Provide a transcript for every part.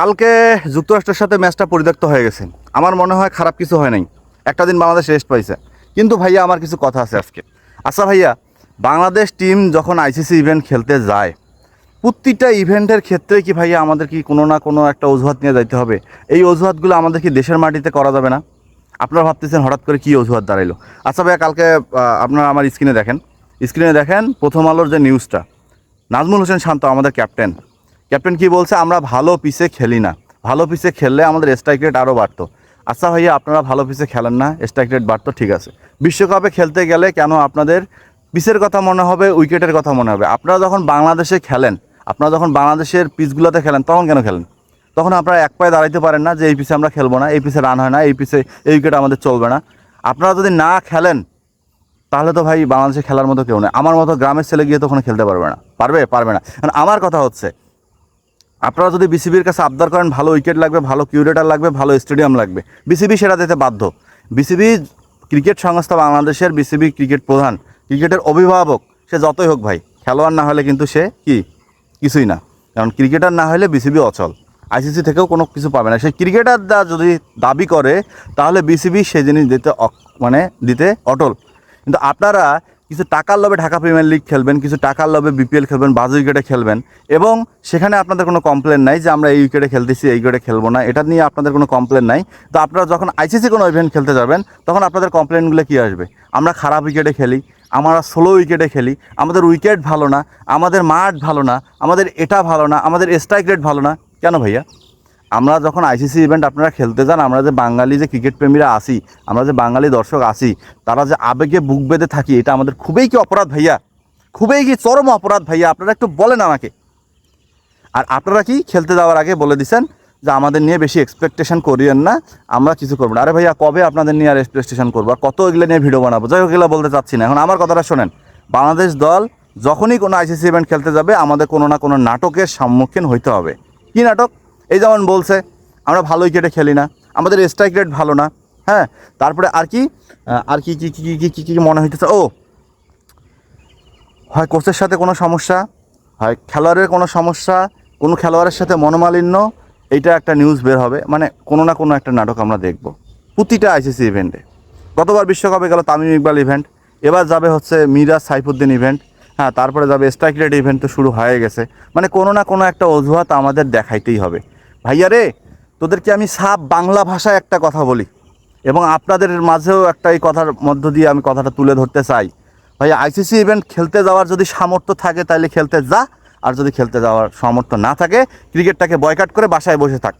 কালকে যুক্তরাষ্ট্রের সাথে ম্যাচটা পরিত্যক্ত হয়ে গেছে। আমার মনে হয় খারাপ কিছু হয় নাই। একটা দিন বাংলাদেশ রেস্ট পাইছে। কিন্তু ভাইয়া, আমার কিছু কথা আছে আজকে। আচ্ছা ভাইয়া, বাংলাদেশ টিম যখন আইসিসি ইভেন্ট খেলতে যায়, প্রতিটা ইভেন্টের ক্ষেত্রে কি ভাইয়া আমাদের কি কোনো না কোনো একটা অজুহাত নিয়ে যাইতে হবে? এই অজুহাতগুলো আমাদের কি দেশের মাটিতে করা যাবে না? আপনারা ভাবতেছেন হঠাৎ করে কি অজুহাত দাঁড়াইলো? আচ্ছা ভাইয়া, কালকে আপনারা আমার স্ক্রিনে দেখেন। স্ক্রিনে দেখেন প্রথম আলোর যে নিউজটা নাজমুল হোসেন শান্ত আমাদের ক্যাপ্টেন ক্যাপ্টেন কি বলছে? আমরা ভালো পিসে খেলি না। ভালো পিসে খেললে আমাদের স্ট্রাইক রেট আরও বাড়তো। আচ্ছা ভাইয়া, আপনারা ভালো পিসে খেলেন না স্ট্রাইক রেট বাড়তো, ঠিক আছে। বিশ্বকাপে খেলতে গেলে কেন আপনাদের পিসের কথা মনে হবে উইকেটের কথা মনে হবে? আপনারা যখন বাংলাদেশে খেলেন, আপনারা যখন বাংলাদেশের পিচগুলোতে খেলেন, তখন কেন খেলেন? তখন আপনারা এক পায়ে দাঁড়াইতে পারেন না যে এই পিসে আমরা খেলব না, এই পিসে রান হয় না, এই পিসে এই উইকেট আমাদের চলবে না। আপনারা যদি না খেলেন, তাহলে তো ভাই বাংলাদেশে খেলার মতো কেউ নেই। আমার মতো গ্রামের ছেলে গিয়ে তো ওখানে খেলতে পারবে না। পারবে? পারবে না। কারণ আমার কথা হচ্ছে আপনারা যদি বিসিবির কাছে আবদার করেন, ভালো উইকেট লাগবে, ভালো কিউরেটার লাগবে, ভালো স্টেডিয়াম লাগবে। বিসিবি সেটা দিতে বাধ্য। বিসিবি ক্রিকেট সংস্থা বাংলাদেশের বিসিবি ক্রিকেট প্রধান। ক্রিকেটের অভিভাবক, সে যতই হোক ভাই, খেলোয়াড় না হলে কিন্তু সে কি? কিছুই না। কারণ ক্রিকেটার না হলে বিসিবি অচল। আইসিসি থেকেও কোনো কিছু পাবে না। সেই ক্রিকেটাররা যদি দাবি করে, তাহলে বিসিবি সে জিনিস দিতে মানে দিতে অটল। কিন্তু আপনারা কিছু টাকার লোভে ঢাকা প্রিমিয়ার লিগ খেলবেন, কিছু টাকার লোভে বিপিএল খেলবেন, বাজু উইকেটে খেলবেন এবং সেখানে আপনাদের কোনো কমপ্লেন নাই যে আমরা এই উইকেটে খেলতেছি, এই উইকেটে খেলব না। এটা নিয়ে আপনাদের কোনো কমপ্লেন নাই। তো আপনারা যখন আইসিসি কোনো ইভেন্ট খেলতে যাবেন, তখন আপনাদের কমপ্লেনগুলো কী আসবে? আমরা খারাপ উইকেটে খেলি, আমরা স্লো উইকেটে খেলি, আমাদের উইকেট ভালো না, আমাদের মাঠ ভালো না, আমাদের এটা ভালো না, আমাদের স্ট্রাইক রেট ভালো না। কেন ভাইয়া? আমরা যখন আইসিসি ইভেন্ট আপনারা খেলতে যান, আমরা যে বাঙালি যে ক্রিকেট প্রেমীরা আসি, আমরা যে বাঙালি দর্শক আসি, তারা যে আবেগে বুক বেঁধে থাকি, এটা আমাদের খুবই কি অপরাধ ভাইয়া? খুবই কি চরম অপরাধ ভাইয়া? আপনারা একটু বলেন আমাকে। আর আপনারা কি খেলতে যাওয়ার আগে বলে দিছেন যে আমাদের নিয়ে বেশি এক্সপেকটেশন করিয়েন না, আমরা কিছু করব না। আরে ভাইয়া, কবে আপনাদের নিয়ে আর এক্সপেকটেশন করব? আর কত এগুলো নিয়ে ভিডিও বানাবো? যাই হোক, এগুলো বলতে চাচ্ছি না। এখন আমার কথাটা শোনেন। বাংলাদেশ দল যখনই কোনো আইসিসি ইভেন্ট খেলতে যাবে, আমাদের কোনো না কোনো নাটকের সম্মুখীন হইতে হবে। কি নাটক? এই যেমন বলছে, আমরা ভালো উইকেটে খেলি না, আমাদের স্ট্রাইক রেট ভালো না হ্যাঁ? তারপরে আর কি আর কী কী কী, কি কি কি মনে হইতেছে? ও, হয় কোচের সাথে কোনো সমস্যা, হয় খেলোয়াড়ের কোনো সমস্যা, কোনো খেলোয়াড়ের সাথে মনোমালিন্য, এইটা একটা নিউজ বের হবে। মানে কোনো না কোনো একটা নাটক আমরা দেখব। প্রতিটা আইসিসি ইভেন্টে গতবার বিশ্বকাপে গেল তামিম ইকবাল ইভেন্ট এবার যাবে হচ্ছে মিরাজ সাইফুদ্দিন ইভেন্ট হ্যাঁ? তারপরে যাবে স্ট্রাইক রেট ইভেন্ট তো শুরু হয়ে গেছে। মানে কোনো না কোনো একটা অজুহাত আমাদের দেখাইতেই হবে। ভাইয়া রে, তোদেরকে আমি সাপ বাংলা ভাষায় একটা কথা বলি এবং আপনাদের মাঝেও একটা এই কথার মধ্য দিয়ে আমি কথাটা তুলে ধরতে চাই। ভাই আইসিসি ইভেন্ট খেলতে যাওয়ার যদি সামর্থ্য থাকে তাহলে খেলতে যা, আর যদি খেলতে যাওয়ার সামর্থ্য না থাকে, ক্রিকেটটাকে বয়কাট করে বাসায় বসে থাক।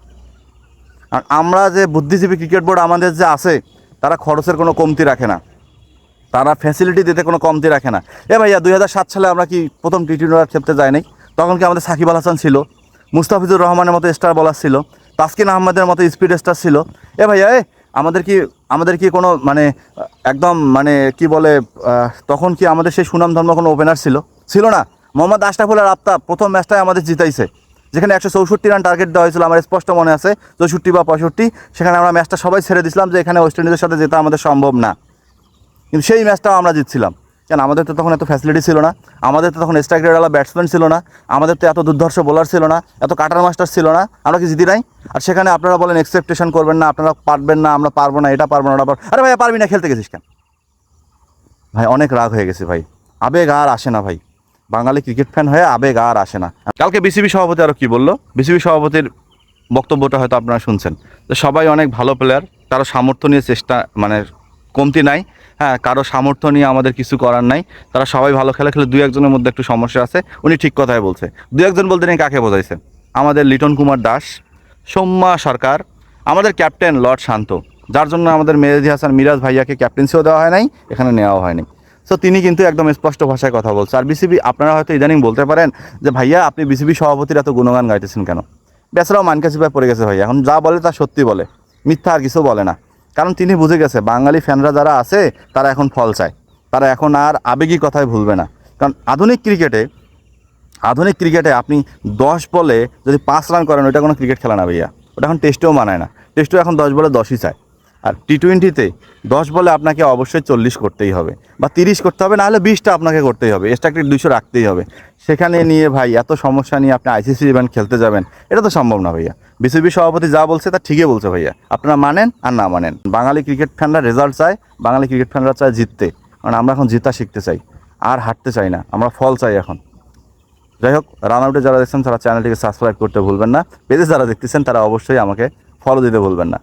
আর আমরা যে বুদ্ধিজীবী ক্রিকেট বোর্ড আমাদের যে আছে, তারা খরচের কোনো কমতি রাখে না। তারা ফ্যাসিলিটি দিতে কোনো কমতি রাখে না। এ ভাইয়া, দুই হাজার সাত সালে আমরা কি প্রথম টি টোয়েন্টি খেলতে যাই নাই তখন কি আমাদের সাকিব আল হাসান ছিল? মুস্তাফিজুর রহমানের মতো স্টার বলার ছিল, তাসকিন আহমেদের মতো স্পিড স্টার ছিল। এ ভাইয়া, এ, আমাদের কি আমাদের কি কোনো মানে একদম মানে কি বলে তখন কি আমাদের সেই সুনাম ধর্ম কোনো ওপেনার ছিল? ছিল না। মোহাম্মদ আশরাফুল আর আফতাব প্রথম ম্যাচটাই আমাদের জিতাইছে। যেখানে একশো চৌষট্টি রান টার্গেট দেওয়া হয়েছিল, আমার স্পষ্ট মনে আছে, চৌষট্টি বা পঁয়ষট্টি। সেখানে আমরা ম্যাচটা সবাই ছেড়ে দিয়েছিলাম যে এখানে ওয়েস্ট ইন্ডিজের সাথে জেতা আমাদের সম্ভব না। কিন্তু সেই ম্যাচটাও আমরা জিতছিলাম। কেন আমাদের তো তখন এত ফ্যাসিলিটি ছিল না, আমাদের তো তখন স্ট্রাইক ব্যাটসম্যান ছিল না, আমাদের তো এত দুর্ধর্ষ বোলার ছিল না, এত কাটার মাস্টার ছিল না, আমরা কি জিতি নাই? আর সেখানে আপনারা বলেন এক্সপেকটেশন করবেন না, আপনারা পারবেন না, আমরা পারব না, এটা পারব না, ওটা আরে ভাই, পারবি না, খেলতে গেছিস কেন? ভাই, অনেক রাগ হয়ে গেছে ভাই। আবেগ আর আসে না ভাই। বাঙালি ক্রিকেট ফ্যান হয়ে আবেগ আর আসে না। কালকে বিসিবি সভাপতি আরও কি বলল? বিসিবি সভাপতির বক্তব্যটা হয়তো আপনারা শুনছেন। তো সবাই অনেক ভালো প্লেয়ার তারা সামর্থ্য নিয়ে চেষ্টা মানে কমতি নাই। হ্যাঁ কারও সামর্থ্য নিয়ে আমাদের কিছু করার নাই। তারা সবাই ভালো খেলে খেলে দুই একজনের মধ্যে একটু সমস্যা আছে। উনি ঠিক কথাই বলছে। দুই একজন বলতে নিয়ে কাকে বোঝাইছে? আমাদের লিটন কুমার দাস, সৌম্যা সরকার, আমাদের ক্যাপ্টেন লর্ড শান্ত, যার জন্য আমাদের মেহেদি হাসান মিরাজ ভাইয়াকে ক্যাপ্টেন্সিও দেওয়া হয় নাই, এখানে নেওয়া হয়নি সো তিনি কিন্তু একদম স্পষ্ট ভাষায় কথা বলছে। আর বিসিবি, আপনারা হয়তো ইদানিং বলতে পারেন যে, ভাইয়া, আপনি বিসিবি সভাপতির এত গুণগান গাইতেছেন কেন? বেচারাও মানকাছি ভাই পড়ে গেছে ভাইয়া। এখন যা বলে তা সত্যি বলে। মিথ্যা আর কিছু বলে না। কারণ তিনি বুঝে গেছে, বাঙালি ফ্যানরা যারা আছে, তারা এখন ফল চায়। তারা এখন আর আবেগী কথায় ভুলবে না। কারণ আধুনিক ক্রিকেটে আধুনিক ক্রিকেটে আপনি দশ বলে যদি পাঁচ রান করেন, ওইটা কোনো ক্রিকেট খেলা না ভাইয়া। ওটা এখন টেস্টেও মানায় না। টেস্টেও এখন দশ বলে দশই চায়। আর টি টোয়েন্টিতে দশ বলে আপনাকে অবশ্যই চল্লিশ করতেই হবে বা তিরিশ করতে হবে, নাহলে বিশটা আপনাকে করতেই হবে। এক্সট্রা দুইশো রাখতেই হবে। সেখানে নিয়ে ভাই, এত সমস্যা নিয়ে আপনি আইসিসি ইভেন্ট খেলতে যাবেন, এটা তো সম্ভব না ভাইয়া। বিসিবি সভাপতি যা বলছে তা ঠিকই বলছে ভাইয়া। আপনারা মানেন আর না মানেন। বাঙালি ক্রিকেট ফ্যানরা রেজাল্ট চায়, বাঙালি ক্রিকেট ফ্যানরা চায় জিততে। কারণ আমরা এখন জিতা শিখতে চাই, আর হাঁটতে চাই না, আমরা ফল চাই এখন। যাই হোক রান আউটে যারা দেখছেন তারা চ্যানেলটিকে সাবস্ক্রাইব করতে ভুলবেন না। পেজে যারা দেখতেছেন তারা অবশ্যই আমাকে ফলো দিতে ভুলবেন না।